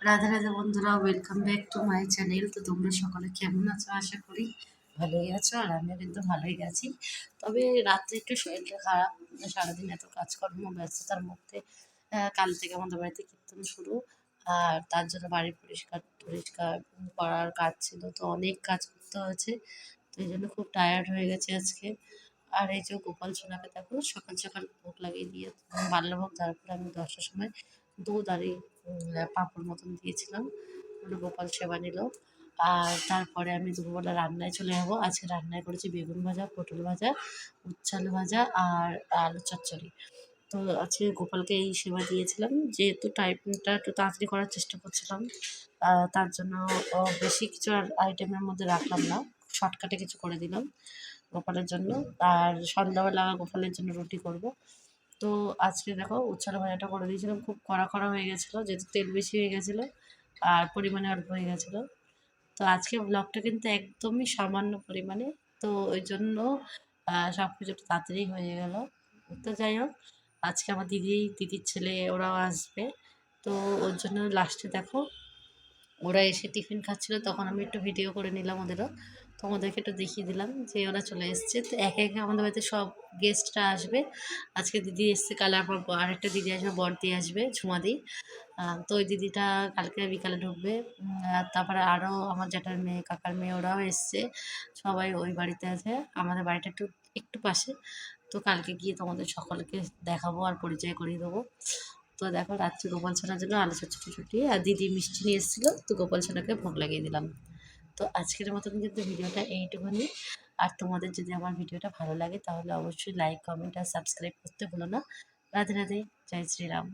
রাধে রাধে বন্ধুরা welcome back to my channel তো তোমরা সকলে কেমন আছো? আশা করি ভালোই আছো আর আমিও কিন্তু ভালোই আছি। তবে রাত্রে একটু শরীরটা খারাপ, সারাদিন এত কাজকর্ম, ব্যস্ততার মধ্যে কাল থেকে আমাদের বাড়িতে কীর্তন শুরু। আর তার জন্য বাড়ি পরিষ্কার পরিষ্কার করার কাজ ছিল, তো অনেক কাজ করতে হয়েছে। তো এই জন্য খুব টায়ার্ড হয়ে গেছে আজকে। আর এই যে গোপাল সোনাকে দেখো, সকাল সকাল ভোগ লাগিয়ে দিয়ে, বাল্যভোগ, তারপরে আমি দশটার সময় দুধ আর এই পাঁপড় মতন দিয়েছিলাম। ওটা গোপাল সেবা নিল। আর তারপরে আমি দুপুরবেলা রান্নায় চলে যাব। আজকে রান্নায় করেছি বেগুন ভাজা, পটল ভাজা, উচ্ছাল ভাজা আর আলু চচ্চড়ি। তো আজকে গোপালকে এই সেবা দিয়েছিলাম। যেহেতু টাইমটা একটু তাড়াতাড়ি করার চেষ্টা করছিলাম তার জন্য বেশি কিছু আর আইটেমের মধ্যে রাখলাম না। শর্টকাটে কিছু করে দিলাম গোপালের জন্য। আর সন্ধ্যাবেলা গোপালের জন্য রুটি করব। তো আজকে দেখো উচ্ছাল ভাজাটা করে দিয়েছিলাম। খুব কড়া কড়া হয়ে গেছিল, যেহেতু তেল বেশি হয়ে গেছিল আর পরিমাণে অল্প হয়ে গেছিল। তো আজকে ব্লগটা কিন্তু একদমই সামান্য পরিমাণে, তো ওই জন্য সব কিছু তাড়াতাড়ি হয়ে গেল। তো যাই হোক, আজকে আমার দিদি, দিদির ছেলে ওরাও আসবে। তো ওর জন্য লাস্টে দেখো ওরা এসে টিফিন খাচ্ছিলো, তখন আমি একটু ভিডিও করে নিলাম ওদেরও। তো ওদেরকে একটু দেখিয়ে দিলাম যে ওরা চলে এসছে। তো একে একে আমাদের বাড়িতে সব গেস্টরা আসবে। আজকে দিদি এসছে কাল আবার ব- আরেকটা দিদি আসবে বড়দি আসবে, ঝুমাদি। তো ওই দিদিটা কালকে বিকালে ঢুকবে। তারপরে আরও আমার জ্যাঠার মেয়ে, কাকার মেয়ে ওরাও এসছে। সবাই ওই বাড়িতে আছে, আমাদের বাড়িটা একটু একটু পাশে। তো কালকে গিয়ে তোমাদের সকলকে দেখাবো আর পরিচয় করিয়ে দেবো। তো দেখো রাত্রে গোপাল সোনার জন্য আলু ছুটি ছুটি আর দিদি মিষ্টি নিয়ে এসেছিল, তো গোপাল সোনাকে ভোগ লাগিয়ে দিলাম। তো আজকের মতন কিন্তু ভিডিওটা এইটুকুনি। আর তোমাদের যদি আমার ভিডিওটা ভালো লাগে, তাহলে অবশ্যই লাইক কমেন্ট আর সাবস্ক্রাইব করতে ভুলো না। রাধে রাধে, জয় শ্রীরাম।